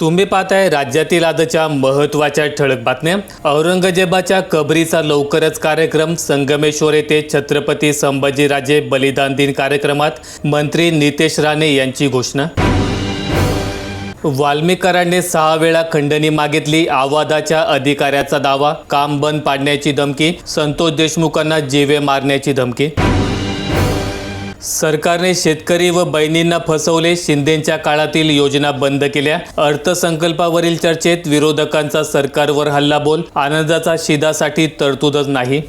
तुम्ही पाहताय राज्यातील आजच्या महत्त्वाच्या ठळक बातम्या. औरंगजेबाच्या कबरीचा लवकरच कार्यक्रम संगमेश्वर येथे छत्रपती संभाजीराजे बलिदान दिन कार्यक्रमात मंत्री नितेश राणे यांची घोषणा. वाल्मीकरांनी सहा वेळा खंडणी मागितली आवादाच्या अधिकाऱ्याचा दावा काम बंद पाडण्याची धमकी संतोष देशमुखांना जीवे मारण्याची धमकी. सरकारने शेतकरी व बहिणींना फसवले शिंदेच्या काळातील योजना बंद केल्या. अर्थसंकल्पावरील चर्चेत विरोधकांचा सरकारवर हल्लाबोल आनंदाचा शिदासाठी तरतूदच नाही.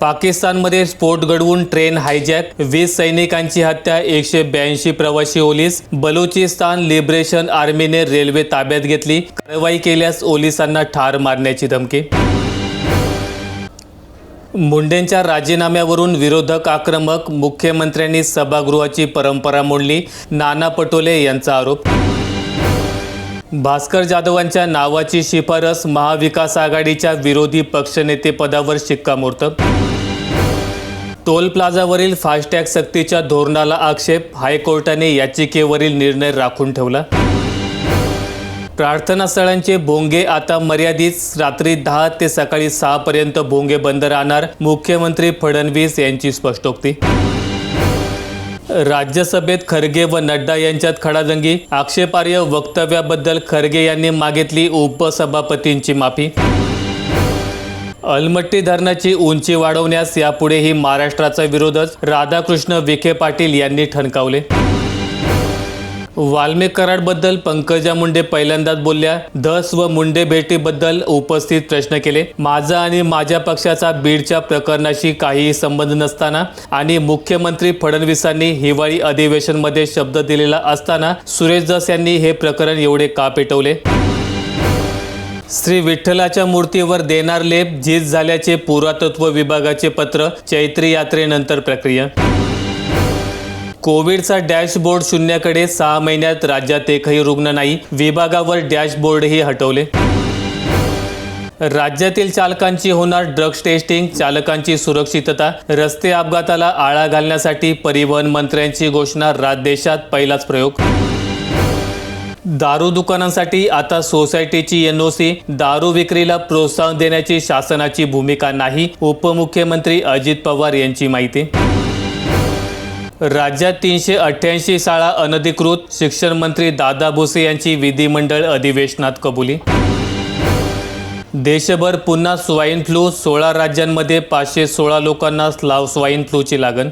पाकिस्तानमध्ये स्फोट घडवून ट्रेन हायजॅक वीस सैनिकांची हत्या एकशे ब्याऐंशी प्रवासी ओलीस बलुचिस्तान लिबरेशन आर्मीने रेल्वे ताब्यात घेतली कारवाई केल्यास ओलिसांना ठार मारण्याची धमकी. मुंडेंच्या राजीनाम्यावरून विरोधक आक्रमक मुख्यमंत्र्यांनी सभागृहाची परंपरा मोडली नाना पटोले यांचा आरोप. भास्कर जाधवांच्या नावाची शिफारस महाविकास आघाडीच्या विरोधी पक्षनेतेपदावर शिक्कामोर्तब. टोल प्लाझावरील फास्टॅग सक्तीच्या धोरणाला आक्षेप हायकोर्टाने याचिकेवरील निर्णय राखून ठेवला. प्रार्थनास्थळांचे भोंगे आता मर्यादित. रात्री दहा ते सकाळी सहा पर्यंत भोंगे बंद राहणार मुख्यमंत्री फडणवीस यांची स्पष्टोक्ती. राज्यसभेत खरगे व नड्डा यांच्यात खडाजंगी आक्षेपार्ह वक्तव्याबद्दल खरगे यांनी मागितली उपसभापतींची माफी. अलमट्टी धरणाची उंची वाढवण्यास यापुढेही महाराष्ट्राचा विरोधच राधाकृष्ण विखे पाटील यांनी ठणकावले. वाल्मेकराडबद्दल पंकजा मुंडे पहिल्यांदाच बोलल्या. धस व मुंडे भेटीबद्दल उपस्थित प्रश्न केले. माझा आणि माझ्या पक्षाचा बीडच्या प्रकरणाशी काहीही संबंध नसताना आणि मुख्यमंत्री फडणवीसांनी हिवाळी अधिवेशनमध्ये शब्द दिलेला असताना सुरेश दस यांनी हे प्रकरण एवढे का पेटवले? श्री विठ्ठलाच्या मूर्तीवर देणार लेप झीज झाल्याचे पुरातत्व विभागाचे पत्र चैत्री यात्रेनंतर प्रक्रिया कोविडचा डॅशबोर्ड शून्याकडे सहा महिन्यात राज्यात एकही रुग्ण नाही. विभागावर डॅशबोर्डही हटवले. राज्यातील चालकांची होणार ड्रग्ज टेस्टिंग चालकांची सुरक्षितता रस्ते अपघाताला आळा घालण्यासाठी परिवहन मंत्र्यांची घोषणा राज्य देशात पहिलाच प्रयोग. दारू दुकानांसाठी आता सोसायटीची एनओसी दारू विक्रीला प्रोत्साहन देण्याची शासनाची भूमिका नाही उपमुख्यमंत्री अजित पवार यांची माहिती. राज्यात तीनशे अठ्ठ्याऐंशी शाळा अनधिकृत. शिक्षण मंत्री दादा भुसे यांची विधिमंडळ अधिवेशनात कबुली. देशभर पुन्हा स्वाईन फ्लू सोळा राज्यांमध्ये पाचशे सोळा लोकांना स्लाव स्वाईन फ्लूची लागण.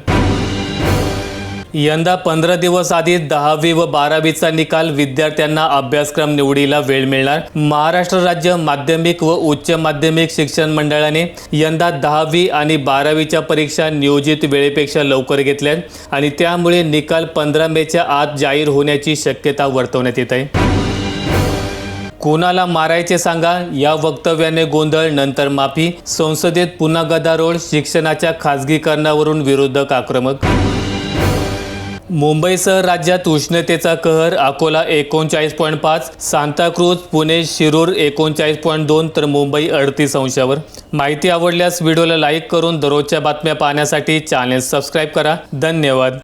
यंदा पंधरा दिवस आधी दहावी व बारावीचा निकाल विद्यार्थ्यांना अभ्यासक्रम निवडीला वेळ मिळणार. महाराष्ट्र राज्य माध्यमिक व उच्च माध्यमिक शिक्षण मंडळाने यंदा दहावी आणि बारावीच्या परीक्षा नियोजित वेळेपेक्षा लवकर घेतल्या आणि त्यामुळे निकाल पंधरा मेच्या आत जाहीर होण्याची शक्यता वर्तवण्यात येत आहे. कोणाला मारायचे सांगा या वक्तव्याने गोंधळ नंतर माफी. संसदेत पुन्हा गदारोळ शिक्षणाच्या खासगीकरणावरून विरोधक आक्रमक मुंबईसह राज्यात उष्णतेचा कहर अकोला एकोणचाळीस पॉईंट पाच सांताक्रूज पुणे शिरूर एकोणचाळीस पॉईंट दोन तर मुंबई अडतीस अंशावर. माहिती आवडल्यास व्हिडिओला लाईक करून दररोजच्या बातम्या पाहण्यासाठी चॅनेल सबस्क्राईब करा. धन्यवाद.